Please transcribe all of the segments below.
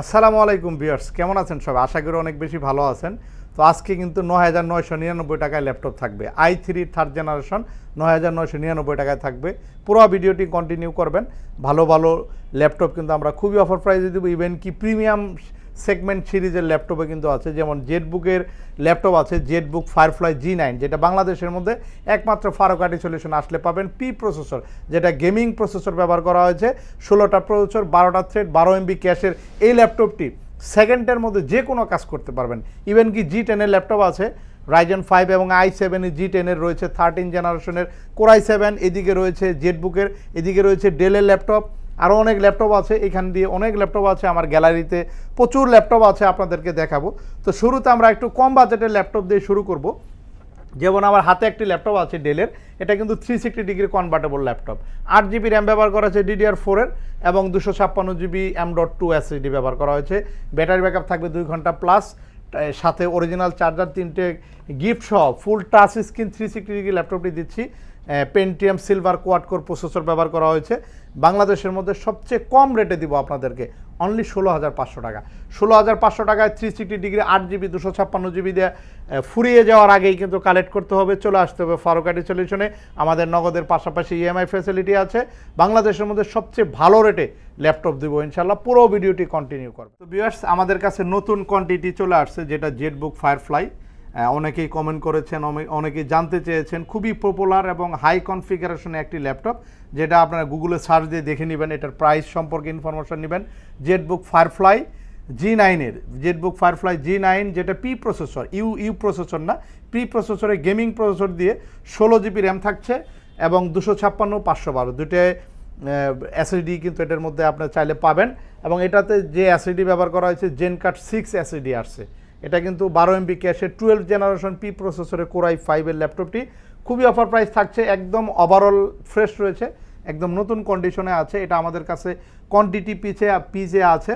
আসসালামু আলাইকুম বিয়ার্স কেমন আছেন সবাই? আশা করি অনেক বেশি ভালো আছেন। তো আজকে কিন্তু ন হাজার নয়শো নিরানব্বই টাকায় ল্যাপটপ থাকবে। আই থ্রি থার্ড জেনারেশন নয় হাজার নয়শো নিরানব্বই টাকায় থাকবে। পুরো ভিডিওটি কন্টিনিউ করবেন। ভালো ভালো ল্যাপটপ কিন্তু আমরা খুবই অফার প্রাইসে দেবো। ইভেন কি প্রিমিয়াম সেগমেন্ট সিরিজের ল্যাপটপে কিন্তু আছে। যেমন জেটবুকের ল্যাপটপ আছে, জেটবুক ফায়ারফ্লাই জি নাইন যেটা বাংলাদেশের মধ্যে একমাত্র ফারোকাটি সলিউশন আসলে পাবেন পি প্রসেসর যেটা গেমিং প্রসেসর ব্যবহার করা হয়েছে। ষোলোটা প্রসেসর বারোটা থ্রেড বারো এমবি ক্যাশের এই ল্যাপটপটি সেকেন্ডের মধ্যে যে কোনো কাজ করতে পারবেন। ইভেন কি জি টেনের ল্যাপটপ আছে রাইজেন ফাইভ এবং আই সেভেনের জি টেনের রয়েছে থার্টিন জেনারেশনের কোরাই সেভেন এদিকে রয়েছে জেটবুকের, এদিকে রয়েছে ডেলের ল্যাপটপ। আরও অনেক ল্যাপটপ আছে, এখান দিয়ে অনেক ল্যাপটপ আছে, আমার গ্যালারিতে প্রচুর ল্যাপটপ আছে আপনাদেরকে দেখাবো। তো শুরুতে আমরা একটু কম বাজেটের ল্যাপটপ দিয়ে শুরু করব। যেমন আমার হাতে একটি ল্যাপটপ আছে ডেলের এটা কিন্তু three sixty degree convertible laptop. আট জিবি র্যাম ব্যবহার করা হয়েছে ডিডিআর ফোরের এবং দুশো ছাপ্পান্ন GB M dot two SSD ব্যবহার করা হয়েছে। ব্যাটারি ব্যাকআপ থাকবে দুই ঘণ্টা প্লাস সাথে অরিজিনাল চার্জার তিনটে গিফট সহ full touch screen three sixty degree ল্যাপটপটি দিচ্ছি। Pentium silver quad core processor ব্যবহার করা হয়েছে। বাংলাদেশের মধ্যে সবচেয়ে কম রেটে দিব আপনাদেরকে অনলি ষোলো হাজার পাঁচশো টাকা। ষোলো হাজার পাঁচশো টাকায় থ্রি সিক্সটি ডিগ্রি আট জিবি দুশো ছাপ্পান্ন জিবি দিয়ে ফুরিয়ে যাওয়ার আগেই কিন্তু কালেক্ট করতে হবে, চলে আসতে হবে ফারুকাটি সলিউশনে আমাদের নগদের পাশাপাশি ইএমআই ফ্যাসিলিটি আছে। বাংলাদেশের মধ্যে সবচেয়ে ভালো রেটে ল্যাপটপ দেবো ইনশাল্লাহ পুরো ভিডিওটি কন্টিনিউ করবে তো বিয়ার্স আমাদের কাছে নতুন কোয়ান্টিটি চলে আসছে, যেটা জেটবুক ফায়ারফ্লাই অনেকেই কমেন্ট করেছেন অনেকেই জানতে চেয়েছেন। খুবই পপুলার এবং হাই কনফিগারেশনে একটি ল্যাপটপ যেটা আপনারা গুগলে সার্চ দিয়ে দেখে নেবেন, এটার প্রাইস সম্পর্কে ইনফরমেশন নেবেন। জেটবুক ফায়ারফ্লাই জি নাইনের জেটবুক ফায়ারফ্লাই জি নাইন যেটা P processor U U processor না পি প্রসেসরে গেমিং প্রসেসর দিয়ে ষোলো জিবি র্যাম থাকছে এবং দুশো ছাপ্পান্ন, পাঁচশো বারো। দুটোয় অ্যাসিডি কিন্তু এটার মধ্যে আপনার চাইলে পাবেন। এবং এটাতে যে অ্যাসিডি ব্যবহার করা হয়েছে জেন কার্ড সিক্স অ্যাসিডি আসছে। এটা কিন্তু বারো এমবি ক্যাশের টুয়েলভ জেনারেশন পি প্রসেসরে কোরাই ফাইভের ল্যাপটপটি। খুবই অফার প্রাইস থাকছে, একদম ওভারঅল ফ্রেশ রয়েছে, একদম নতুন কন্ডিশনে আছে। এটা আমাদের কাছে কোয়ান্টিটি পিছে পিজে আছে।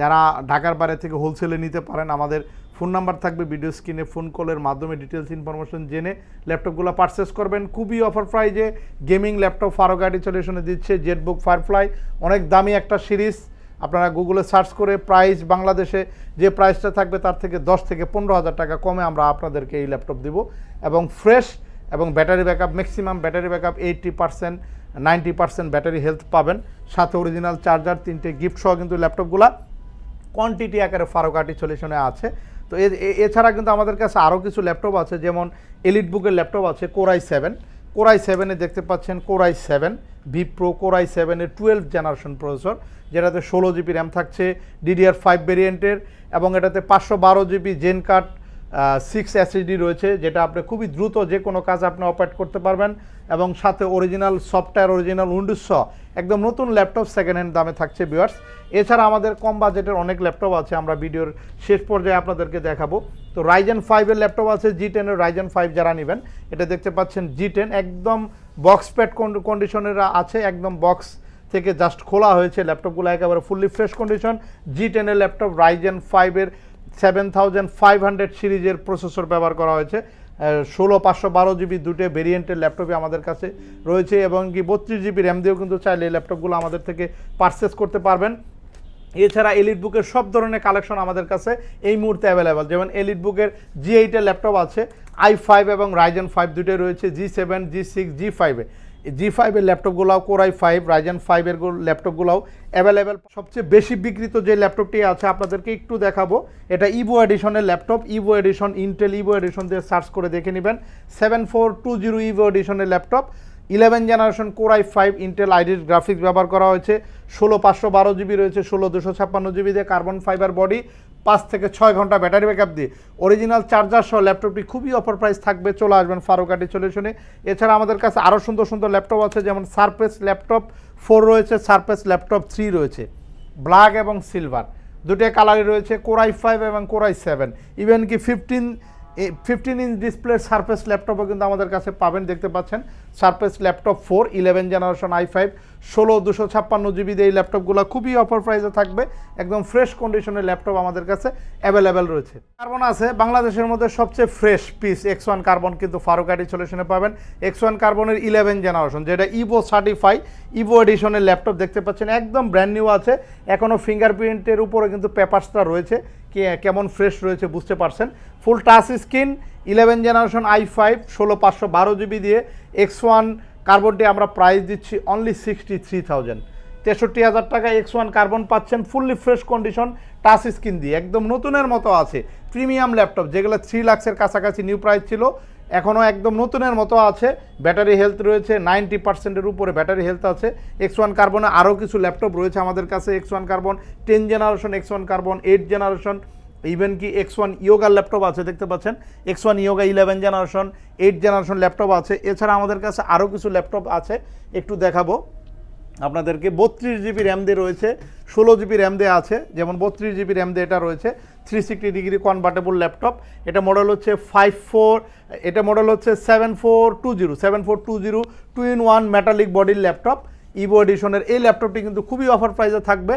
যারা ঢাকার বাইরে থেকে হোলসেলে নিতে পারেন, আমাদের ফোন নাম্বার থাকবে ভিডিও স্ক্রিনে ফোন কলের মাধ্যমে ডিটেলস ইনফরমেশন জেনে ল্যাপটপগুলো পারচেস করবেন। খুবই অফার প্রাইজে গেমিং ল্যাপটপ ফারোগাড়ি সলিউশনে দিচ্ছে জেটবুক ফায়ারফ্লাই অনেক দামি একটা সিরিজ আপনারা গুগলে সার্চ করে প্রাইস বাংলাদেশে যে প্রাইসটা থাকবে তার থেকে দশ থেকে পনেরো হাজার টাকা কমে আমরা আপনাদেরকে এই ল্যাপটপ দিব। এবং ফ্রেশ এবং battery backup maximum battery backup eighty percent ninety percent battery health পাবেন। সাথে অরিজিনাল চার্জার তিনটে গিফট সহ কিন্তু ল্যাপটপগুলা কোয়ান্টিটি আকারে ফারোকাটি সলিউশনে আছে। তো এছাড়া কিন্তু আমাদের কাছে আরও কিছু ল্যাপটপ আছে, যেমন এলিট বুকের ল্যাপটপ আছে কোরাই সেভেন কোরাই সেভেনে দেখতে পাচ্ছেন, core i seven V pro core i সেভেনের টুয়েলভ জেনারেশন প্রসেসর যেটাতে ষোলো জিবি র্যাম থাকছে ডিডিআর ফাইভ ভেরিয়েন্টের এবং এটাতে পাঁচশো বারো GB gen card six SSD রয়েছে, যেটা আপনি খুবই দ্রুত যে কোনো কাজ আপনি অপারেট করতে পারবেন এবং সাথে অরিজিনাল সফটওয়্যার অরিজিনাল উইন্ডোজ একদম নতুন ল্যাপটপ সেকেন্ড হ্যান্ড দামে থাকছে বিয়ার্স এছাড়া আমাদের কম বাজেটের অনেক ল্যাপটপ আছে, আমরা ভিডিওর শেষ পর্যায়ে আপনাদেরকে দেখাবো। তো রাইজেন ফাইভের ল্যাপটপ আছে জি টেনের রাইজেন ফাইভ যারা নেবেন, এটা দেখতে পাচ্ছেন জি টেন একদম বক্স প্যাড কন্ডিশনের আছে, একদম বক্স থেকে জাস্ট খোলা হয়েছে ল্যাপটপগুলো একেবারে ফুললি ফ্রেশ কন্ডিশন জি টেনের ল্যাপটপ রাইজেন ফাইভের সেভেন থাউজেন্ড ফাইভ হান্ড্রেড সিরিজের প্রসেসর ব্যবহার করা হয়েছে। ষোলো, পাঁচশো, বারো জিবি দুটো ভেরিয়েন্টের ল্যাপটপই আমাদের কাছে রয়েছে এবং কি বত্রিশ জিবি র্যাম দিয়েও কিন্তু চাইলে এই ল্যাপটপগুলো আমাদের থেকে পারচেস করতে পারবেন। এছাড়া এলিট বুকের সব ধরনের কালেকশন আমাদের কাছে এই মুহূর্তে অ্যাভেলেবেল যেমন এলিট বুকের জি এইটের ল্যাপটপ আছে আই ফাইভ এবং রাইজেন ফাইভ দুটোই রয়েছে জি সেভেন জি সিক্স জি ফাইভে জি ফাইভের ল্যাপটপগুলোও কোরাই ফাইভ রাইজেন ফাইভের ল্যাপটপগুলোও অ্যাভেলেবেল সবচেয়ে বেশি বিক্রিত যে ল্যাপটপটি আছে, আপনাদেরকে একটু দেখাবো। এটা Evo এডিশনের laptop. Evo edition Intel Evo edition দিয়ে সার্চ করে দেখে নেবেন। Seven four two zero Evo এডিশনের laptop. Eleven generation core i five Intel আইডির গ্রাফিক্স ব্যবহার করা হয়েছে। ষোলো পাঁচশো বারো জিবি রয়েছে, ষোলো দুশো ছাপ্পান্ন জিবি দিয়ে কার্বন ফাইবার বডি পাঁচ থেকে ছয় ঘণ্টা ব্যাটারি ব্যাকআপ দিয়ে অরিজিনাল চার্জার সহ ল্যাপটপটি খুবই অফার প্রাইস থাকবে, চলে আসবেন ফারুকাটি শুনে এছাড়া আমাদের কাছে আরও সুন্দর সুন্দর ল্যাপটপ আছে, যেমন সারফেস ল্যাপটপ ফোর রয়েছে, সারফেস ল্যাপটপ থ্রি রয়েছে ব্ল্যাক এবং সিলভার দুটি কালারই রয়েছে কোরাই ফাইভ এবং কোরাই সেভেন ইভেন কি fifteen fifteen inch display Surface ল্যাপটপও কিন্তু আমাদের কাছে পাবেন, দেখতে পাচ্ছেন। Surface laptop four eleven generation i five ষোলো, দুশো ছাপ্পান্ন জিবি দিয়ে এই ল্যাপটপগুলো খুবই অফার প্রাইসে থাকবে। একদম ফ্রেশ কন্ডিশনের ল্যাপটপ আমাদের কাছে অ্যাভেলেবেল রয়েছে। কার্বন আছে, বাংলাদেশের মধ্যে সবচেয়ে fresh piece X one carbon কিন্তু ফারুক ফারুকাটি সলিউশনে পাবেন। এক্স ওয়ান কার্বনের ইলেভেন জেনারেশন যেটা ইভো সার্টিফাই ইভো এডিশনের ল্যাপটপ দেখতে পাচ্ছেন, একদম ব্র্যান্ড নিউ আছে। এখনও ফিঙ্গারপ্রিন্টের উপরে কিন্তু পেপারসটা রয়েছে। কেমন ফ্রেশ রয়েছে বুঝতে পারছেন। Full touch screen eleven generation i five ষোলো পাঁচশো বারো জিবি দিয়ে এক্স ওয়ান কার্বনটি আমরা প্রাইস দিচ্ছি অনলি সিক্সটি থ্রি থাউজেন্ড তেষট্টি হাজার টাকা এক্স ওয়ান কার্বন পাচ্ছেন fully fresh condition touch screen দিয়ে। একদম নতুনের মতো আছে। প্রিমিয়াম ল্যাপটপ যেগুলো থ্রি লাক্সের কাছাকাছি নিউ প্রাইস ছিল এখনও একদম নতুনের মতো আছে। ব্যাটারি হেলথ রয়েছে নাইনটি পার্সেন্টের উপরে ব্যাটারি হেলথ আছে। এক্স ওয়ান কার্বনে আরও কিছু ল্যাপটপ রয়েছে আমাদের কাছে X one carbon ten generation X one carbon eight generation even কি এক্স ওয়ান ইয়োগার ল্যাপটপ আছে, দেখতে পাচ্ছেন? X one Yoga eleven generation eight generation laptop আছে। এছাড়া আমাদের কাছে আরও কিছু ল্যাপটপ আছে, একটু দেখাবো। আপনাদেরকে বত্রিশ জিবি র্যাম দিয়ে রয়েছে, ষোলো জিবি র্যাম দিয়ে আছে। যেমন বত্রিশ জিবি র্যাম দিয়ে এটা রয়েছে three sixty degree convertible laptop এটা মডেল হচ্ছে ফাইভ ফোর এটা মডেল হচ্ছে seven four two zero seven four two zero two in one metallic বডির ল্যাপটপ ইভো এডিশনের এই ল্যাপটপটি কিন্তু খুবই অফার প্রাইসে থাকবে।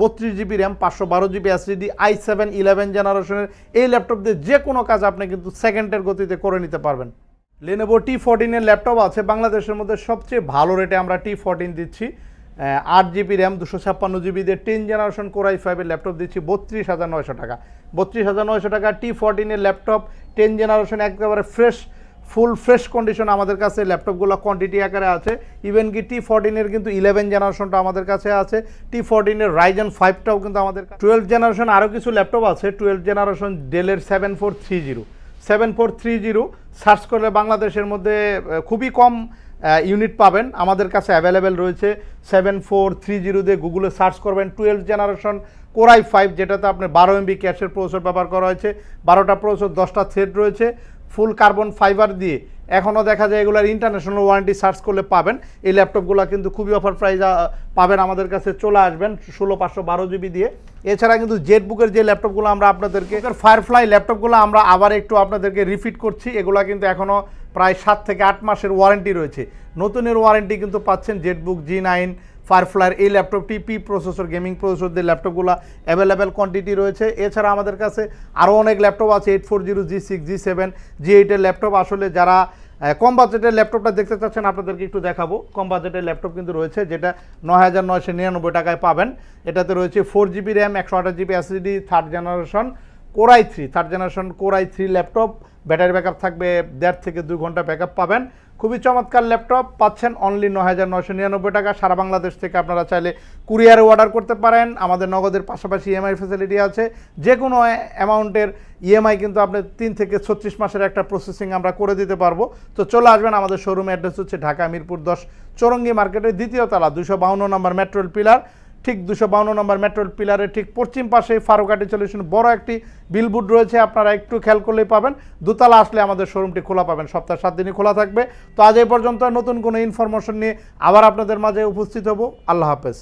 বত্রিশ জিবি র্যাম, পাঁচশো বারো GB SSD i seven eleven জেনারেশনের এই ল্যাপটপ দিয়ে যে কোনো কাজ আপনি কিন্তু সেকেন্ডের গতিতে করে নিতে পারবেন। লেনোভো টি ফোরটিনের ল্যাপটপ আছে, বাংলাদেশের মধ্যে সবচেয়ে ভালো রেটে আমরা টি ফোরটিন দিচ্ছি। আট জিবি র্যাম দুশো ছাপ্পান্ন জিবি দিয়ে টেন জেনারেশন কোরাই ফাইভের ল্যাপটপ দিচ্ছি বত্রিশ হাজার নয়শো টাকা। বত্রিশ হাজার নয়শো টাকা টি ফোরটিনের ল্যাপটপ টেন জেনারেশন একেবারে ফ্রেশ ফুল ফ্রেশ কন্ডিশন আমাদের কাছে। ল্যাপটপগুলো কোয়ান্টিটি আকারে আছে। ইভেন কি টি ফোরটিনের কিন্তু ইলেভেন জেনারেশনটা আমাদের কাছে আছে। টি ফোরটিনের রাইজেন ফাইভটাও কিন্তু আমাদের টুয়েলভ জেনারেশন আরও কিছু ল্যাপটপ আছে। টুয়েলভ জেনারেশন ডেলের seven four three zero seven four three zero search করলে বাংলাদেশের মধ্যে খুবই কম ইউনিট পাবেন। আমাদের কাছে অ্যাভেলেবেল রয়েছে সেভেন ফোর থ্রি জিরো দিয়ে গুগলে সার্চ করবেন টুয়েলভ জেনারেশন কোরাই ফাইভ যেটাতে আপনার বারো এমবি ক্যাশের প্রসেসর ব্যবহার করা হয়েছে। বারোটা প্রসেসর দশটা থ্রেড রয়েছে। ফুল কার্বন ফাইবার দিয়ে এখনও দেখা যায় এগুলার ইন্টারন্যাশনাল ওয়ারেন্টি সার্চ করলে পাবেন। এই ল্যাপটপগুলো কিন্তু খুবই অফার প্রাইজ পাবেন আমাদের কাছে, চলে আসবেন ষোলো পাঁচশো বারো জিবি দিয়ে। এছাড়া কিন্তু জেটবুকের যে ল্যাপটপগুলো আমরা আপনাদেরকে ফায়ারফ্লাই ল্যাপটপগুলো আমরা আবার একটু আপনাদেরকে রিফিট করছি। এগুলো কিন্তু এখনও প্রায় সাত থেকে আট মাসের ওয়ারেন্টি রয়েছে। নতুনের ওয়ারেন্টি কিন্তু পাচ্ছেন জেটবুক জি নাইন ফায়ারফ্লাইয়ের এই ল্যাপটপটি পি প্রসেসর গেমিং প্রসেসর দিয়ে ল্যাপটপগুলো অ্যাভেলেবেল কোয়ান্টিটি রয়েছে। এছাড়া আমাদের কাছে আরও অনেক ল্যাপটপ আছে eight four zero G six G seven G এইটের ল্যাপটপ আসলে যারা কম বাজেটের ল্যাপটপটা দেখতে চাচ্ছেন, আপনাদেরকে একটু দেখাবো। কম বাজেটের ল্যাপটপ কিন্তু রয়েছে, যেটা নয় হাজার নয়শো নিরানব্বই টাকায় পাবেন। এটাতে রয়েছে ফোর জিবি র্যাম একশো আঠাশ GB SSD third generation core i three third generation core i three laptop battery backup থাকবে দেড় থেকে দুই ঘণ্টা ব্যাকআপ পাবেন। খুবই চমৎকার ল্যাপটপ, পাচ্ছেন অনলি নয় হাজার নয়শো নিরানব্বই টাকা। সারা বাংলাদেশ থেকে আপনারা চাইলে কুরিয়ারে অর্ডার করতে পারেন। আমাদের নগদের পাশাপাশি ইএমআই ফেসিলিটি আছে। যে কোনো অ্যামাউন্টের ইএমআই কিন্তু আপনি তিন থেকে ছত্রিশ মাসের একটা প্রসেসিং আমরা করে দিতে পারব। তো চলে আসবেন, আমাদের শোরুম অ্যাড্রেস হচ্ছে ঢাকা মিরপুর দশ, চৌরঙ্গি মার্কেটের দ্বিতীয় তলা, দুশো বাউন্ন নম্বর মেট্রোল পিলার ঠিক দুশো বাউন্ন নম্বর মেট্রোল পিলারের ঠিক পশ্চিম পাশে ফারুকাটি সলিউশন, বড় একটি বিলবোর্ড রয়েছে, আপনারা একটু খেয়াল করলেই পাবেন। দুতলা আসলে আমাদের শোরুমটি খোলা পাবেন, সপ্তাহে সাত দিনই খোলা থাকবে। তো আজ এই পর্যন্ত নতুন কোনো ইনফরমেশন নিয়ে আবার আপনাদের মাঝে উপস্থিত হব। আল্লাহ হাফেজ।